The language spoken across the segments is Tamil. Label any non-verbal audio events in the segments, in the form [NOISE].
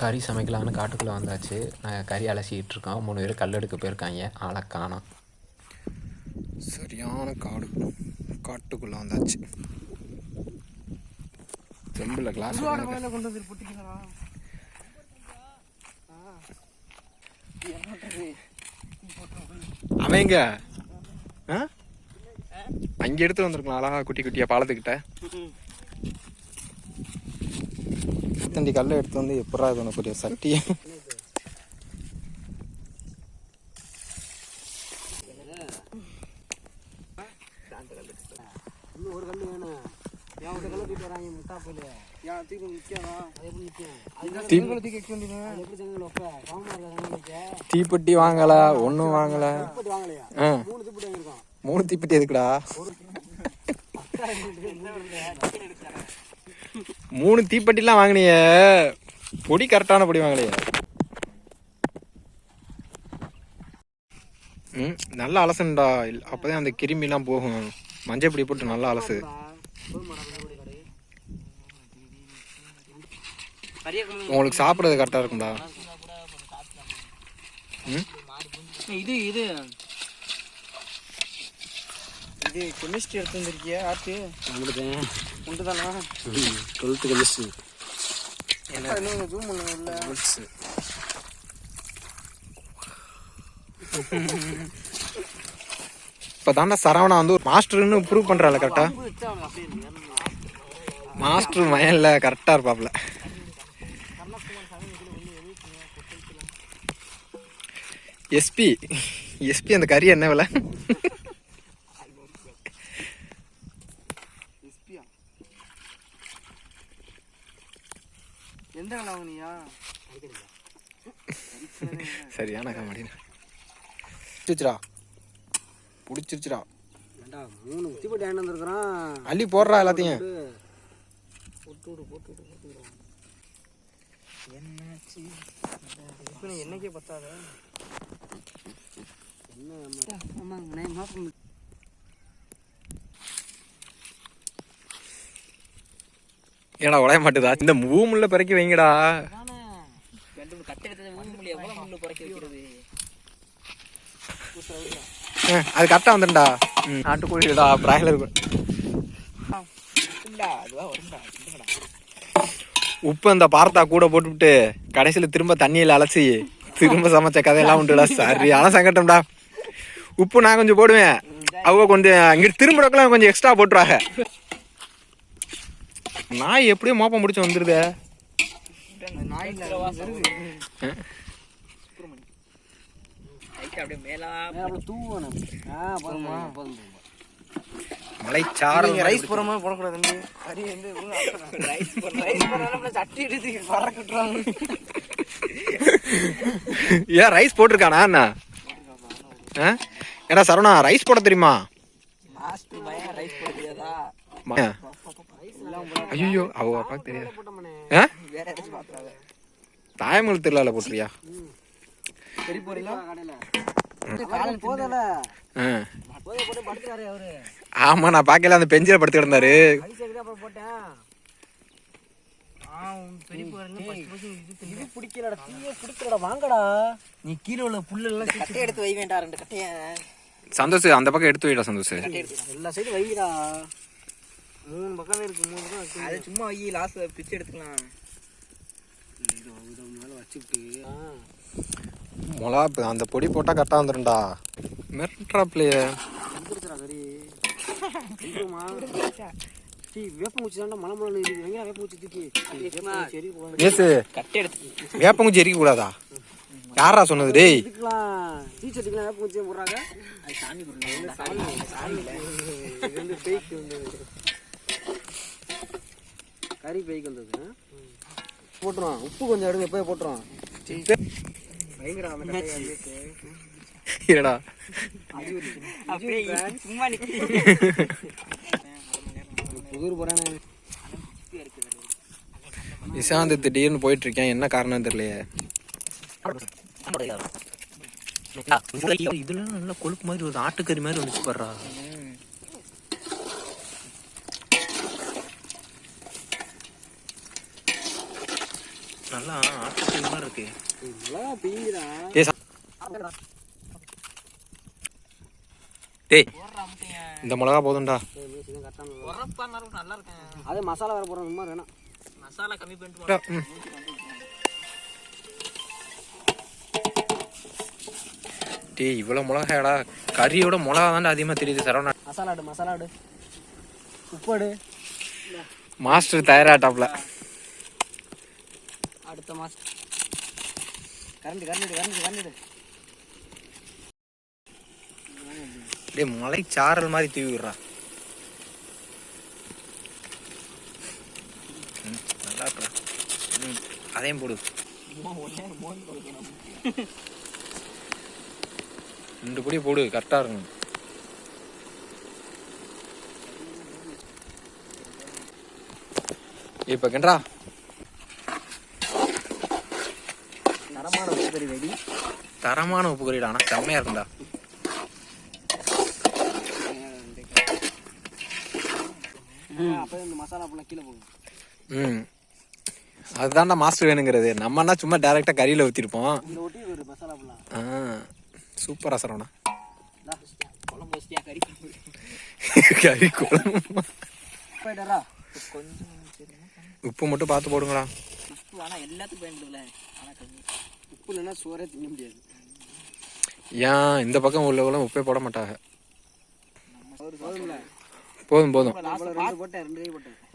கறி சமைக்கலான்னு காட்டுக்குள்ளே வந்தாச்சு. நாங்கள் கறி அலசிக்கிட்டு இருக்கோம் மூணு பேர் கல் எடுக்க போயிருக்காங்க. ஆளை காணோம். சரியான காடு. காட்டுக்குள்ளே வந்தாச்சு. செம்பில் கிளாஸ் அமைங்க ஆ? அங்கே எடுத்து வந்திருக்கலாம். அழகா குட்டி குட்டியா பாலத்துக்கிட்ட. தண்டி கல்லை எடுத்து வந்து எப்படா இது உனக்கு ஒரு சட்டி ஒரு கல் வேணும் தீப்பெட்டி வாங்கல ஒன்றும் வாங்கல. மூணு தீப்பெட்டி எதுக்குடா? மூணு தீப்பெட்டிலாம் வாங்கினிய. பொடி கரெக்டான பொடி வாங்கலையே ம் நல்லா அலசன்டா. அப்போ அந்த கிருமிலாம் போகும். மஞ்சள் பொடி போட்டு நல்லா அலசு. உங்களுக்கு சாப்பிட்றது கரெக்டாக இருக்கும்டா. ம்? இது இது. இது கெமிஸ்ட்ரி எடுத்து வந்திருக்கியா ஆர்த்தி உண்டு தானா டுவெல்த்து கெமிஸ்ட்ரி இன்னும் ஜூம் பண்ணுங்க உள்ள இப்போ தாண்டா சரவணா வந்து ஒரு மாஸ்டர்னு ப்ரூவ் பண்ணுறாள் கரெக்டா மாஸ்டர் மயன்ல கரெக்டாக இருப்பாப்ல. எஸ்பி எஸ்பி அந்த கறி என்ன விலை எந்த வேலை வாங்கினியா சரியான காமெடி. பிடிச்சிருச்சுடா. பிடிச்சிருச்சுடா. மூணு தீப்பெட்டி வாங்கிட்டு வந்திருக்கிறான். அள்ளி போடுறா எல்லாத்தையும். போட்டு போட்டு போட்டு என்னாச்சு? இப்போ என்னைக்கே பத்தாத? என்ன ஆமாங்க மாப்பம் ஏடா உடைய மாட்டுதா? இந்த மூமுள்ள பிறக்கி வைங்கடா. அது கரெக்டாக வந்துடும்டா ம். நாட்டுக்கோழிடா பிராய்லர் உப்பு அந்த பார்த்தா கூட போட்டுவிட்டு கடைசியில் திரும்ப தண்ணியில் அலசி திரும்ப சமைச்ச கதையெல்லாம் உண்டுடா. சரியான சங்கட்டம்டா. உப்பு நான் கொஞ்சம் போடுவேன். அவங்க கொஞ்சம் இங்கிட்டு திரும்புறக்கெல்லாம் கொஞ்சம் எக்ஸ்ட்ரா போட்டுருவாங்க. நாய் எப்படியோ மோப்பம் முடிச்சு வந்துருதே. அப்படியே தூவணும் ஆ போதுமா போதும் போதும் மலைச்சாரல் ரைஸ் போடுறமா போடக்கூடாது கறி வந்து ரைஸ் ரைஸ் போடுறதுல சட்டி எடுத்து பறக்கட்டுறாங்க ஏன் ரைஸ் போட்டிருக்கானா என்ன? ஆ? ஏடா சரவணா ரைஸ் போட தெரியுமா? ரைஸ் போட தெரியாதா ஐயோ அவ அப்பாக்கு தெரியாது திருவிழாவில் போட்டுறியா ஆமா நான் பார்க்கல அந்த பெஞ்சில படுத்து கிடந்தாரு வாங்கடா நீ கீழே உள்ள எடுத்து ரெண்டு சந்தோஷ் அந்த பக்கம் எடுத்து வைடா சந்தோஷ். எல்லா சைடும் வைடா. மூணு பக்கம் இருக்கு மூணு பக்கம் இருக்கு அது சும்மா வை லாஸ்ட் பிச்சு எடுத்துக்கலாம். இது இது மேல வச்சுக்கிட்டு. மொளா அந்த பொடி போட்டா கரெக்டாக வந்துடும்டா மிரட்ரா பிள்ளைய. வேப்பங்குச்சி எரிக்க கூடாதா யாரா சொன்னது டேய்? வேப்பங்குச்சி போடுறாங்க அது சாமி கொடுங்க சாமி சாமி இது வந்து பேய்க்கு வந்தது கறி பேய்க்கு வந்தது போட்டுருவோம் உப்பு கொஞ்சம் எடுங்க போய் பயங்கர இருடா சும்மா புதூர் போறானே. நிசாந்த் திடீர்னு போயிட்டு இருக்கேன் என்ன காரணம் தெரியலையே. இதுல நல்லா கொழுப்பு மாதிரி ஒரு ஆட்டுக்கறி மாதிரி வந்துச்சு பாடுறா. நல்லா ஆட்டு மாதிரி இருக்கு டேய் இந்த மிளகா போதும்டா. நல்லா இருக்கேன் அது மசாலா வேற போடுறோம் சும்மா வேணாம். மசாலா கம்மி பண்ணிட்டு. டேய் இவ்வளோ மிளகாடா கறியோட மிளகா தான்டா அதிகமாக தெரியுது சரவணா. மசாலா ஆடு மசாலா ஆடு. உப்பாடு மாஸ்டர் தயாராட்டாப்ல. அடுத்த மாசம். கரண்ட் கரண்ட் கரண்ட் கரண்ட் டேய் மலை சாரல் மாதிரி தூவி விடுறா. ம், நல்லா இருக்குடா. ம் அதையும் போடு. ரெண்டு பொடி போடு கரெக்டாக இருக்கும் இப்போ கன்றா. தரமான உப்பு கறி ரெடி தரமான உப்பு கறிடா ஆனால் செம்மையாக இருக்கும்டா. ம். அதுதான்டா மாஸ்டர் வேணுங்கிறது. நம்மன்னா சும்மா டேரெக்டாக கறியில் ஊற்றிருப்போம் ஆ சூப்பராக சரவணா. கறி குழம்பு? உப்பு மட்டும் பார்த்து போடுங்கடா. உப்பு ஆனால் எல்லாத்துக்கும் பயன்படுதுல ஆனால் கம்மி. உப்பு இல்லைன்னா சோறே திங்க முடியாது. ஏன் இந்த பக்கம் உள்ளவங்களும் உப்பே போட மாட்டாங்க. போதும் போதும்.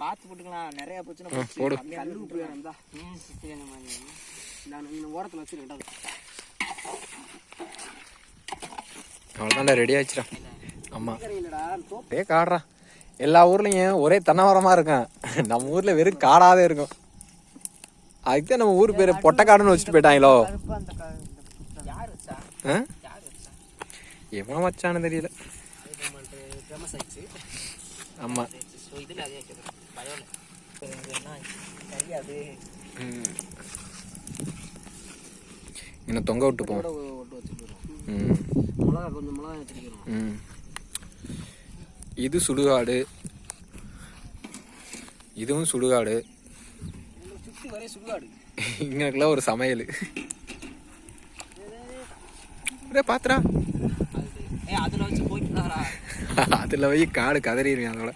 பார்த்து போட்டுக்கலாம். நிறைய போச்சுன்னா ஆ, போடு. நான் ஓரத்தில் அவ்வளோதான்டா ரெடி ஆயிடுச்சுடா. ஆமாம் ஒரே காடுறா. எல்லா ஊர்லேயும் ஒரே தன்னவரமாக இருக்கும் நம்ம ஊரில் வெறும் காடாவே இருக்கும். அதுக்கு தான் நம்ம ஊர் பேர் பொட்டக்காடுன்னு வச்சுட்டு போயிட்டாங்களோ? யார் வச்சா? ஆ? யார் வச்சா? எவன் வச்சான்னு தெரியல. ஆமாம் என்ன தொங்க விட்டு போவோம் இது சுடுகாடு. இதுவும் சுடுகாடு. இங்கனக்குள்ள ஒரு சமையல். ஒரே பாத்துடா. ஏ அதில் வச்சு போய்ட்டுறாரா அதில் போய் காடு கதறிடுவேன் அதோட.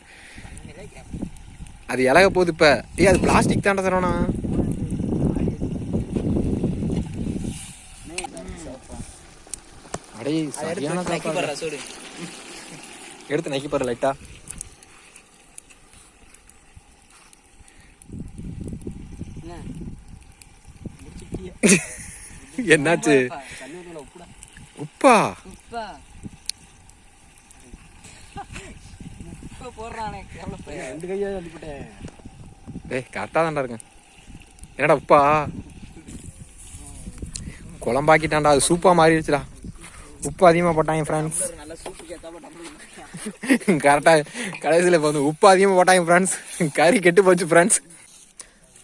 அது இலக போகுது இப்போ. ஏய் அது பிளாஸ்டிக் தாண்டா தரோண்ணா அடே சரியான எடுத்து நக்கி பாரு லைட்டா என்ன [LAUGHS] என்னாச்சு? உப்பா ஏய் கரெக்டாக தான்டா இருக்கேன். என்னடா உப்பா? குழம்பாக்கிட்டான்டா அது சூப்பா மாறிடுச்சுடா உப்பு அதிகமாக போட்டாங்க ஃப்ரெண்ட்ஸ் கரெக்டாக கடைசியில் இப்போ வந்து உப்பு அதிகமாக போட்டாங்க ஃப்ரெண்ட்ஸ் கறி கெட்டு போச்சு ஃப்ரெண்ட்ஸ்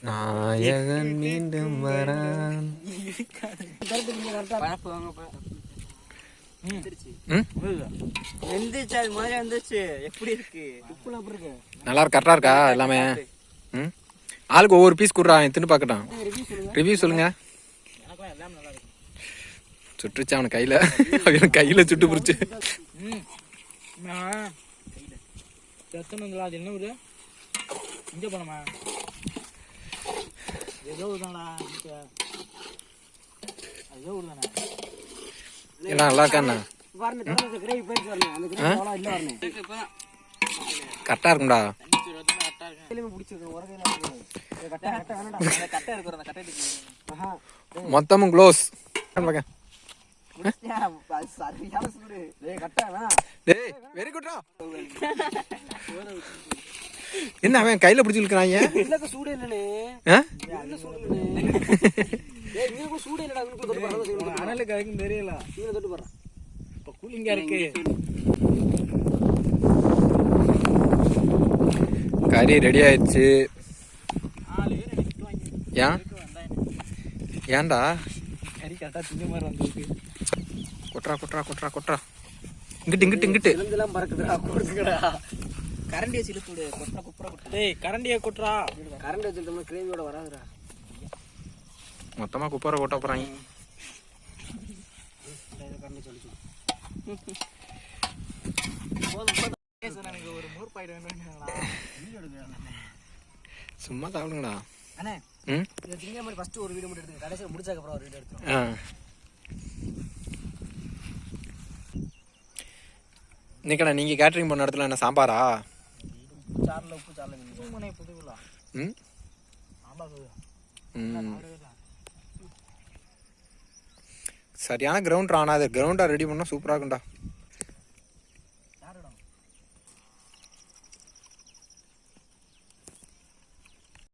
நாயகன் மீண்டும் வரான். நல்லா கரெக்டாக இருக்கா? எல்லாமே? ம்? ஆளுக்கு ஒவ்வொரு பீஸ் கொடுறா தின்னு பார்க்கட்டும். ரிவ்யூ சொல்லுங்க. சுட்டுருச்சு அவன் கையில். அவன் கையில் சுட்டு பிடிச்சி. என்ன ஊரு? இங்கே போனோமா ஏதோ ஊர்தானடா ஏதோ தானே எல்லாம் நல்லா இருக்காண்ணா கரெக்டாக இருக்கும்டா. மொத்தமும் க்ளோஸ். வெரி குட்ரா [LAUGHS] என்ன அவன் கையில பிடிச்சி இழுக்கிறாங்க? இல்லக்க சூடு? இல்ல சூடு பாரு அனலுக்கு அதுக்கு தெரியல. இங்க தொட்டு பாரு. இப்ப கூலிங்கா இருக்கு. கறி ரெடி ஆயிடுச்சு. ஏன் ஏன்டா? கறி கரெக்டா திங்க மாதிரி வந்திருக்கு. கொட்றா கொட்றா கொட்றா கொட்றா இங்கிட்டு இங்கிட்டு இங்கிட்டு. பறக்குதுடா கொடுக்குடா கரண்டியை சிலுத்துடு கொட்டா குப்புற கொட்டா டேய் கரண்டியை கொட்டுறா. கரண்டி வச்சிருந்தோம்னா கிரேவியோட வராதுடா. மொத்தமாக குப்பரை கொட்ட போகிறாங்க எனக்கு ஒரு மோர் பாயிண்ட் வேணும்டா சும்மா சாப்பிடுங்கடா. அண்ணே ம்? இது திங்க மாதிரி ஃபர்ஸ்ட் ஒரு வீடியோ மட்டும் எடுத்துங்க கடைசியில் முடிச்சதுக்கு அப்புறம் ஒரு வீடியோ எடுத்துரும் ஆ. நிக்கண்ணா நீங்கள் கேட்ரிங் பண்ண இடத்துல என்ன சாம்பாரா? சாரில் உப்பு சாரில் மீன் மனை புதுவிழா ம் ஆமா ம் சரியான கிரவுண்ட் ஆனால் அது கிரவுண்டாக ரெடி பண்ணால் சூப்பராக இருக்கும்டா